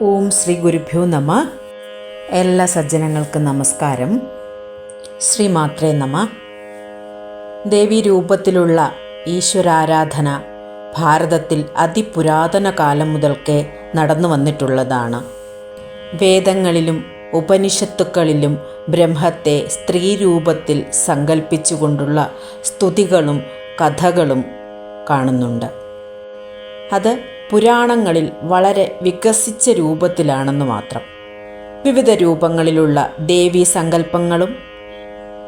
ഓം ശ്രീ ഗുരുഭ്യോ നമ. എല്ലാ സജ്ജനങ്ങൾക്കും നമസ്കാരം. ശ്രീ മാത്രേ നമ. ദേവി രൂപത്തിലുള്ള ഈശ്വരാരാധന ഭാരതത്തിൽ അതിപുരാതന കാലം മുതൽക്കേ നടന്നു വന്നിട്ടുള്ളതാണ്. വേദങ്ങളിലും ഉപനിഷത്തുക്കളിലും ബ്രഹ്മത്തെ സ്ത്രീ രൂപത്തിൽ സങ്കല്പിച്ചുകൊണ്ടുള്ള സ്തുതികളും കഥകളും കാണുന്നുണ്ട്. അത് പുരാണങ്ങളിൽ വളരെ വികസിച്ച രൂപത്തിലാണെന്ന് മാത്രം. വിവിധ രൂപങ്ങളിലുള്ള ദേവീ സങ്കല്പങ്ങളും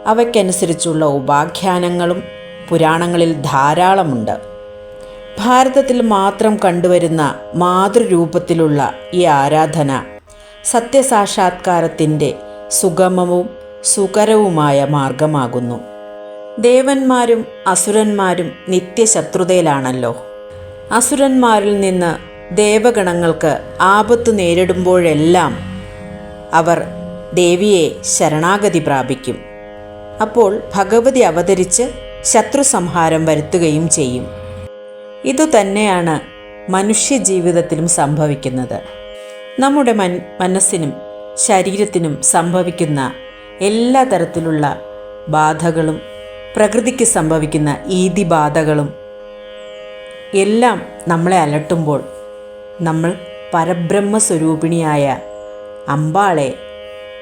അവയ്ക്കനുസരിച്ചുള്ള ഉപാഖ്യാനങ്ങളും പുരാണങ്ങളിൽ ധാരാളമുണ്ട്. ഭാരതത്തിൽ മാത്രം കണ്ടുവരുന്ന മാതൃരൂപത്തിലുള്ള ഈ ആരാധന സത്യസാക്ഷാത്കാരത്തിന്റെ സുഗമവും സുകരവുമായ മാർഗമാകുന്നു. ദേവന്മാരും അസുരന്മാരും നിത്യശത്രുതയിലാണല്ലോ. അസുരന്മാരിൽ നിന്ന് ദേവഗണങ്ങൾക്ക് ആപത്ത് നേരിടുമ്പോഴെല്ലാം അവർ ദേവിയെ ശരണാഗതി പ്രാപിക്കും. അപ്പോൾ ഭഗവതി അവതരിച്ച് ശത്രുസംഹാരം വരുത്തുകയും ചെയ്യും. ഇതുതന്നെയാണ് മനുഷ്യജീവിതത്തിലും സംഭവിക്കുന്നത്. നമ്മുടെ മൻ മനസ്സിനും ശരീരത്തിനും സംഭവിക്കുന്ന എല്ലാ തരത്തിലുള്ള ബാധകളും പ്രകൃതിക്ക് സംഭവിക്കുന്ന ഈതിബാധകളും എല്ലാം നമ്മളെ അലട്ടുമ്പോൾ നമ്മൾ പരബ്രഹ്മ സ്വരൂപിണിയായ അമ്പാളെ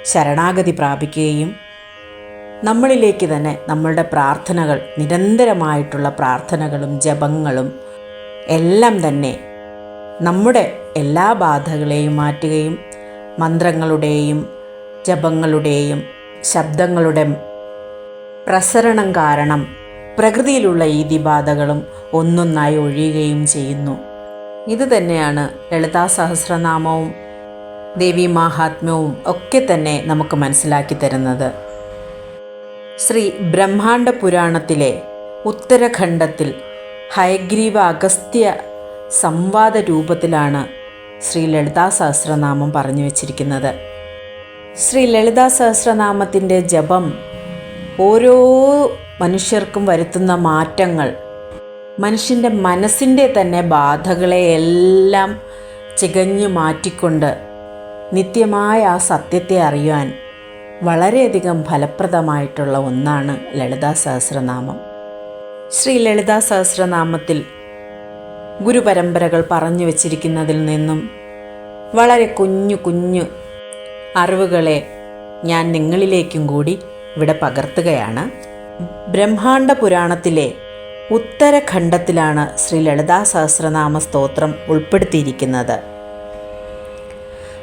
ശരണാഗതി പ്രാപിക്കുകയും നമ്മളിലേക്ക് തന്നെ നമ്മളുടെ പ്രാർത്ഥനകൾ നിരന്തരമായിട്ടുള്ള പ്രാർത്ഥനകളും ജപങ്ങളും എല്ലാം തന്നെ നമ്മുടെ എല്ലാ ബാധകളെയും മാറ്റുകയും മന്ത്രങ്ങളുടെയും ജപങ്ങളുടെയും ശബ്ദങ്ങളുടെ പ്രസരണം കാരണം പ്രകൃതിയിലുള്ള ഈതിബാധകളും ഒന്നൊന്നായി ഒഴിയുകയും ചെയ്യുന്നു. ഇത് തന്നെയാണ് ലളിതാ സഹസ്രനാമവും ദേവി മാഹാത്മ്യവും ഒക്കെ തന്നെ നമുക്ക് മനസ്സിലാക്കി തരുന്നത്. ശ്രീ ബ്രഹ്മാണ്ഡ പുരാണത്തിലെ ഉത്തരഖണ്ഡത്തിൽ ഹയഗ്രീവ അഗസ്ത്യ സംവാദ രൂപത്തിലാണ് ശ്രീ ലളിതാ സഹസ്രനാമം പറഞ്ഞു വച്ചിരിക്കുന്നത്. ശ്രീ ലളിതാ സഹസ്രനാമത്തിന്റെ ജപം ഓരോ മനുഷ്യർക്കും വരുത്തുന്ന മാറ്റങ്ങൾ മനുഷ്യന്റെ മനസ്സിന്റെ തന്നെ ബാധകളെ എല്ലാം ചികഞ്ഞു മാറ്റിക്കൊണ്ട് നിത്യമായ ആ സത്യത്തെ അറിയുവാൻ വളരെയധികം ഫലപ്രദമായിട്ടുള്ള ഒന്നാണ് ലളിതാ സഹസ്രനാമം. ശ്രീ ലളിതാ സഹസ്രനാമത്തിൽ ഗുരുപരമ്പരകൾ പറഞ്ഞു വച്ചിരിക്കുന്നതിൽ നിന്നും വളരെ കുഞ്ഞു കുഞ്ഞു അറിവുകളെ ഞാൻ നിങ്ങളിലേക്കും കൂടി ഇവിടെ പകർത്തുകയാണ്. ബ്രഹ്മാണ്ഡ പുരാണത്തിലെ ഉത്തരഖണ്ഡത്തിലാണ് ശ്രീ ലളിതാ സഹസ്രനാമ സ്തോത്രം ഉൾപ്പെടുത്തിയിരിക്കുന്നത്.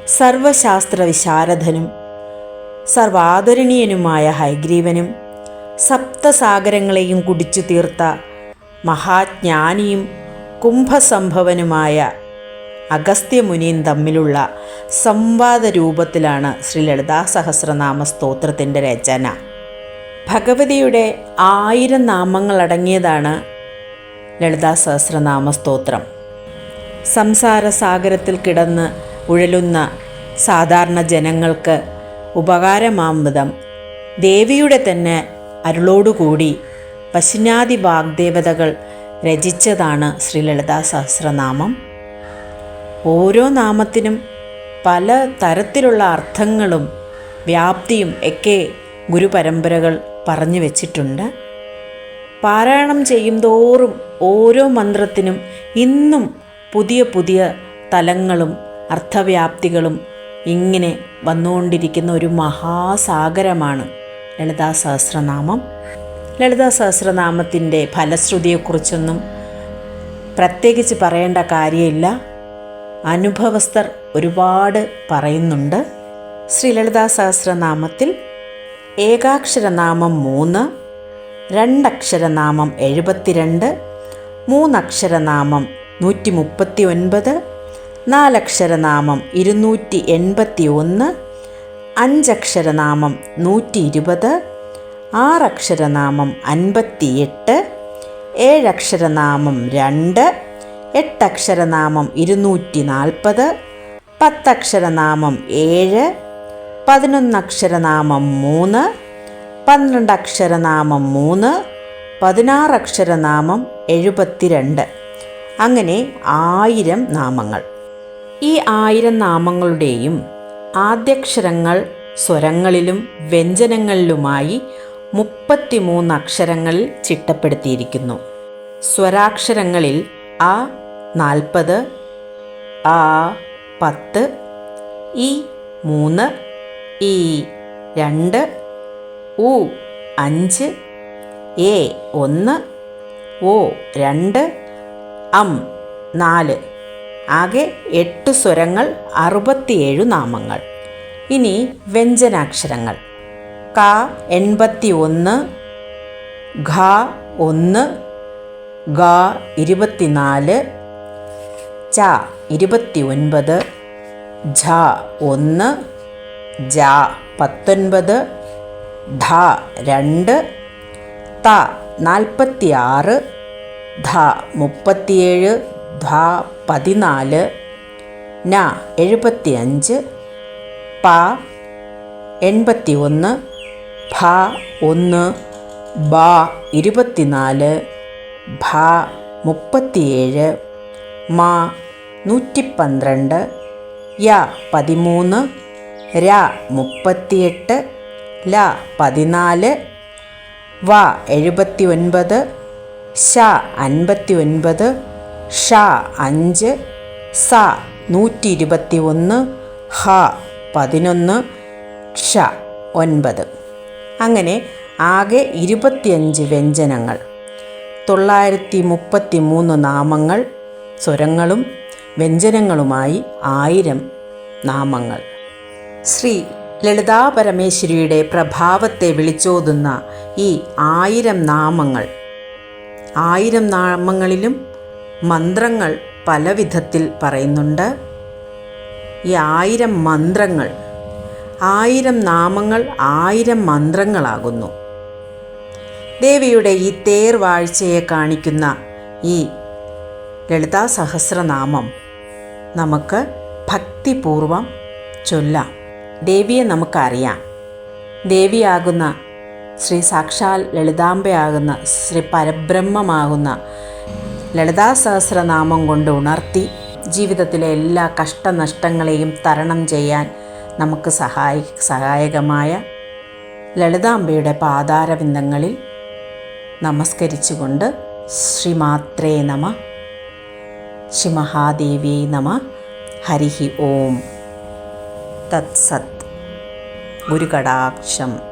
സർവശാസ്ത്ര വിശാരദനും സർവാദരണീയനുമായ ഹൈഗ്രീവനും സപ്തസാഗരങ്ങളെയും കുടിച്ചു തീർത്ത മഹാജ്ഞാനിയും കുംഭസംഭവനുമായ അഗസ്ത്യമുനിയും തമ്മിലുള്ള സംവാദ രൂപത്തിലാണ് ശ്രീ ലളിതാ സഹസ്രനാമ സ്തോത്രത്തിന്റെ രചന. ഭഗവതിയുടെ ആയിരം നാമങ്ങളടങ്ങിയതാണ് ലളിതാ സഹസ്രനാമ സ്തോത്രം. സംസാര സാഗരത്തിൽ കിടന്ന് ഉഴലുന്ന സാധാരണ ജനങ്ങൾക്ക് ഉപകാരമാംവിധം ദേവിയുടെ തന്നെ അരുളോടുകൂടി പശുനാദി വാഗ്ദേവതകൾ രചിച്ചതാണ് ശ്രീ ലളിതാ സഹസ്രനാമം. ഓരോ നാമത്തിനും പല തരത്തിലുള്ള അർത്ഥങ്ങളും വ്യാപ്തിയും ഒക്കെ ഗുരുപരമ്പരകൾ പറഞ്ഞു വച്ചിട്ടുണ്ട്. പാരായണം ചെയ്യും തോറും ഓരോ മന്ത്രത്തിനും ഇന്നും പുതിയ പുതിയ തലങ്ങളും അർത്ഥവ്യാപ്തികളും ഇങ്ങനെ വന്നുകൊണ്ടിരിക്കുന്ന ഒരു മഹാസാഗരമാണ് ലളിതാ സഹസ്രനാമം ലളിതാ സഹസ്രനാമത്തിന്റെ ഫലശ്രുതിയെക്കുറിച്ചൊന്നും പ്രത്യേകിച്ച് പറയേണ്ട കാര്യമില്ല. അനുഭവസ്ഥർ ഒരുപാട് പറയുന്നുണ്ട്. ശ്രീ ലളിതാ സഹസ്രനാമത്തിൽ ഏകാക്ഷരനാമം മൂന്ന് രണ്ടക്ഷരനാമം എഴുപത്തിരണ്ട് മൂന്നക്ഷരനാമം നൂറ്റി മുപ്പത്തി ഒൻപത് നാലക്ഷരനാമം ഇരുന്നൂറ്റി എൺപത്തി ഒന്ന് അഞ്ചക്ഷരനാമം നൂറ്റി ഇരുപത് ആറക്ഷരനാമം അൻപത്തിയെട്ട് ഏഴക്ഷരനാമം രണ്ട് എട്ടക്ഷരനാമം ഇരുന്നൂറ്റി നാൽപ്പത് പത്തക്ഷരനാമം ഏഴ് പതിനൊന്നക്ഷരനാമം മൂന്ന് പന്ത്രണ്ടക്ഷരനാമം മൂന്ന് പതിനാറക്ഷരനാമം എഴുപത്തിരണ്ട്. അങ്ങനെ ആയിരം നാമങ്ങൾ. ഈ ആയിരം നാമങ്ങളുടെയും ആദ്യക്ഷരങ്ങൾ സ്വരങ്ങളിലും വ്യഞ്ജനങ്ങളിലുമായി മുപ്പത്തിമൂന്ന് അക്ഷരങ്ങളിൽ ചിട്ടപ്പെടുത്തിയിരിക്കുന്നു. സ്വരാക്ഷരങ്ങളിൽ അ നാൽപ്പത് ആ പത്ത് ഇ മൂന്ന് ഈ രണ്ട് ഉ അഞ്ച് എ ഒന്ന് ഓ രണ്ട് അം നാല്. ആകെ എട്ട് സ്വരങ്ങൾ അറുപത്തിയേഴ് നാമങ്ങൾ. ഇനി വ്യഞ്ജനാക്ഷരങ്ങൾ. ക എൺപത്തി ഒന്ന് ഘ ഒന്ന് ഗ ഇരുപത്തിനാല് ച ഇരുപത്തി ഒൻപത് ഝ ഒന്ന് ജ പത്തൊൻപത് ധ രണ്ട് ത നാൽപ്പത്തി ആറ് ധ മുപ്പത്തിയേഴ് ധ പതിനാല് ന എഴുപത്തി അഞ്ച് പ എൺപത്തി ഒന്ന് ഭ ഒന്ന് ബ ഇരുപത്തിനാല് ഭ മുപ്പത്തിയേഴ് മ നൂറ്റി പന്ത്രണ്ട് യ പതിമൂന്ന് ര മുപ്പത്തിയെട്ട് ല പതിനാല് വ എഴുപത്തി ഒൻപത് ഷ അൻപത്തി ഒൻപത് ഷ അഞ്ച് സ നൂറ്റി ഇരുപത്തി ഒന്ന് ഹ പതിനൊന്ന് ക്ഷ ഒൻപത്. അങ്ങനെ ആകെ ഇരുപത്തിയഞ്ച് വ്യഞ്ജനങ്ങൾ. തൊള്ളായിരത്തി മുപ്പത്തി മൂന്ന് നാമങ്ങൾ സ്വരങ്ങളും വ്യഞ്ജനങ്ങളുമായി ആയിരം നാമങ്ങൾ. ശ്രീ ലളിതാ പരമേശ്വരിയുടെ പ്രഭാവത്തെ വിളിച്ചോതുന്ന ഈ ആയിരം നാമങ്ങൾ. ആയിരം നാമങ്ങളിലും മന്ത്രങ്ങൾ പല വിധത്തിൽ പറയുന്നുണ്ട്. ഈ ആയിരം മന്ത്രങ്ങൾ ആയിരം നാമങ്ങൾ ആയിരം മന്ത്രങ്ങളാകുന്നു. ദേവിയുടെ ഈ തേർ വാഴ്ചയെ കാണിക്കുന്ന ഈ ലളിതാ സഹസ്രനാമം നമുക്ക് ഭക്തിപൂർവം ചൊല്ലാം. ദേവിയെ നമുക്കറിയാം. ദേവിയാകുന്ന ശ്രീ സാക്ഷാൽ ലളിതാംബയാകുന്ന ശ്രീ പരബ്രഹ്മമാകുന്ന ലളിതാ സഹസ്രനാമം കൊണ്ട് ഉണർത്തി ജീവിതത്തിലെ എല്ലാ കഷ്ടനഷ്ടങ്ങളെയും തരണം ചെയ്യാൻ നമുക്ക് സഹായി സഹായകമായ ലളിതാംബയുടെ പാതാരവിന്ദങ്ങളിൽ നമസ്കരിച്ചുകൊണ്ട് ശ്രീമാത്രേ നമ. ശ്രീ മഹാദേവിയെ നമ. ഹരിഹി ഓം. തത്സത് ഗുരുകടാക്ഷം.